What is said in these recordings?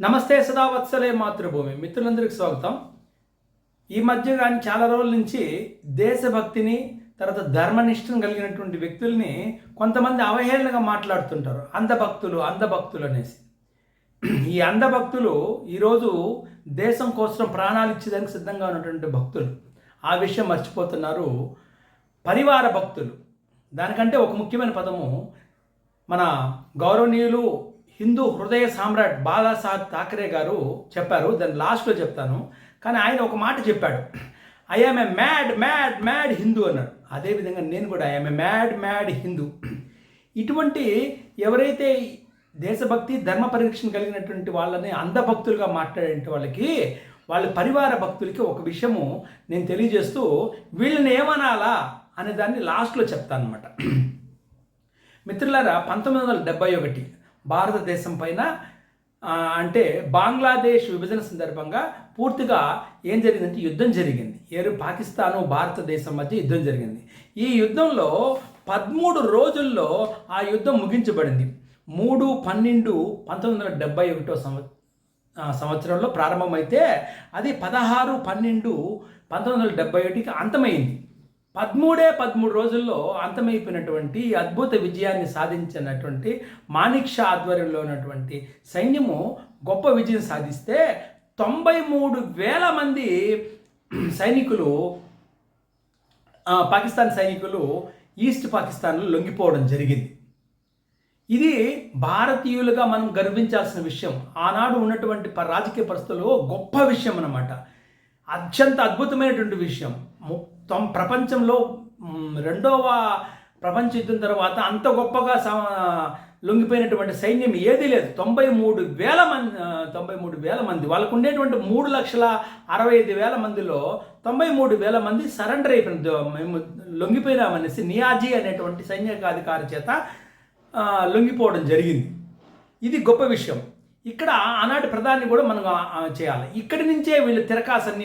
నమస్తే సదావత్సలే మాతృభూమి. మిత్రులందరికీ స్వాగతం. ఈ మధ్య కానీ చాలా రోజుల నుంచి దేశభక్తిని తర్వాత ధర్మనిష్టం కలిగినటువంటి వ్యక్తుల్ని కొంతమంది అవహేళనగా మాట్లాడుతుంటారు. అంధభక్తులు అంధభక్తులు అనేసి. ఈ అంధభక్తులు ఈరోజు దేశం కోసం ప్రాణాలు ఇచ్చేదానికి సిద్ధంగా ఉన్నటువంటి భక్తులు. ఆ విషయం మర్చిపోతున్నారు. పరివార భక్తులు. దానికంటే ఒక ముఖ్యమైన పదము మన గౌరవనీయులు హిందూ హృదయ సామ్రాట్ బాలాసాహెబ్ థాకరే గారు చెప్పారు దాని లాస్ట్లో చెప్తాను. కానీ ఆయన ఒక మాట చెప్పాడు. I'm a mad mad mad Hindu అన్నాడు. అదేవిధంగా నేను కూడా I'm a mad mad Hindu ఇటువంటి ఎవరైతే దేశభక్తి ధర్మ పరిరక్షణ కలిగినటువంటి వాళ్ళని అంధభక్తులుగా మాట్లాడే వాళ్ళకి వాళ్ళ పరివార భక్తులకి ఒక విషయము నేను తెలియజేస్తూ వీళ్ళని ఏమనాలా అనే దాన్ని లాస్ట్లో చెప్తాను అనమాట మిత్రులారా పంతొమ్మిది వందల డెబ్బై ఒకటి భారతదేశం పైన అంటే బంగ్లాదేశ్ విభజన సందర్భంగా పూర్తిగా ఏం జరిగిందంటే యుద్ధం జరిగింది. ఏరు పాకిస్తాను భారతదేశం మధ్య యుద్ధం జరిగింది. ఈ యుద్ధంలో పదమూడు రోజుల్లో ఆ యుద్ధం ముగించబడింది. మూడు పన్నెండు పంతొమ్మిది వందల డెబ్బై ఒకటో సంవత్సరం సంవత్సరంలో ప్రారంభమైతే అది పదహారు పన్నెండు పంతొమ్మిది వందల డెబ్బై ఒకటికి అంతమైంది. పదమూడే పదమూడు రోజుల్లో అంతమైపోయినటువంటి అద్భుత విజయాన్ని సాధించినటువంటి మాణిక్ షా ఆధ్వర్యంలో ఉన్నటువంటి సైన్యము గొప్ప విజయం సాధిస్తే తొంభై మూడు వేల మంది సైనికులు పాకిస్తాన్ సైనికులు ఈస్ట్ పాకిస్తాన్లో లొంగిపోవడం జరిగింది. ఇది భారతీయులుగా మనం గర్వించాల్సిన విషయం. ఆనాడు ఉన్నటువంటి రాజకీయ పరిస్థితుల్లో గొప్ప విషయం అన్నమాట. అత్యంత అద్భుతమైనటువంటి విషయం. మొత్తం ప్రపంచంలో రెండవ ప్రపంచ యుద్ధం తర్వాత అంత గొప్పగా లొంగిపోయినటువంటి సైన్యం ఏదీ లేదు. తొంభై మూడు వేల మంది తొంభై మూడు వేల మంది వాళ్ళకు ఉండేటువంటి మూడు లక్షల అరవై ఐదు వేల మందిలో తొంభై మూడు వేల మంది సరెండర్ అయిపోయింది మేము లొంగిపోయినామనేసి నియాజీ అనేటువంటి సైనికాధికారి చేత లొంగిపోవడం జరిగింది. ఇది గొప్ప విషయం. ఇక్కడ ఆనాటి ప్రధాని కూడా మనం చేయాలి. ఇక్కడి నుంచే వీళ్ళు తిరకాసు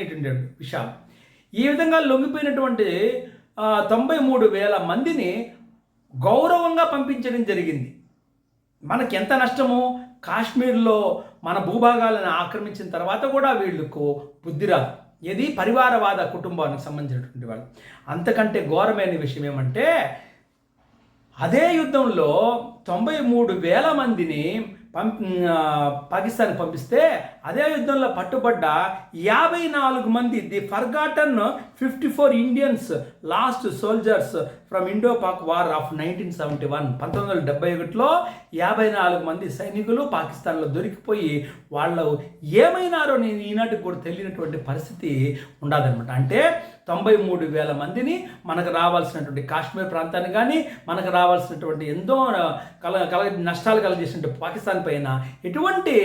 విషయాలు. ఈ విధంగా లొంగిపోయినటువంటి తొంభై మూడు వేల మందిని గౌరవంగా పంపించడం జరిగింది. మనకి ఎంత నష్టము కాశ్మీర్లో మన భూభాగాలను ఆక్రమించిన తర్వాత కూడా వీళ్ళకు బుద్ధిరాదు ఇది పరివారవాద కుటుంబానికి సంబంధించినటువంటి వాళ్ళు. అంతకంటే ఘోరమైన విషయం ఏమంటే అదే యుద్ధంలో తొంభై మూడు వేల మందిని పాకిస్తాన్ పంపిస్తే అదే యుద్ధంలో పట్టుబడ్డ యాభై నాలుగు మంది the forgotten fifty four Indians lost soldiers from Indo Pak war of nineteen seventy one. పంతొమ్మిది వందల డెబ్బై ఒకటిలో యాభై నాలుగు మంది సైనికులు పాకిస్తాన్లో దొరికిపోయి వాళ్ళు ఏమైనారో నేను ఈనాటికి కూడా తెలియనటువంటి పరిస్థితి ఉండదన్నమాట అంటే తొంభై మూడు వేల మందిని మనకు రావాల్సినటువంటి కాశ్మీర్ ప్రాంతాన్ని కానీ మనకు రావాల్సినటువంటి ఎంతో కల కల నష్టాలు కలగజేసినటువంటి పాకిస్తాన్ పైన ఎటువంటి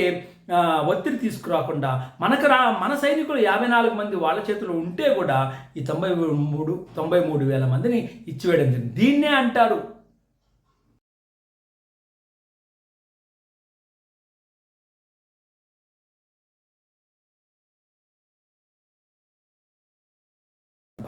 ఒత్తిడి తీసుకురాకుండా మనకు రా మన సైనికులు యాభై నాలుగు మంది వాళ్ళ చేతిలో ఉంటే కూడా ఈ తొంభై మూడు తొంభై మూడు వేల మందిని ఇచ్చివేయడం జరిగింది. దీన్నే అంటారు.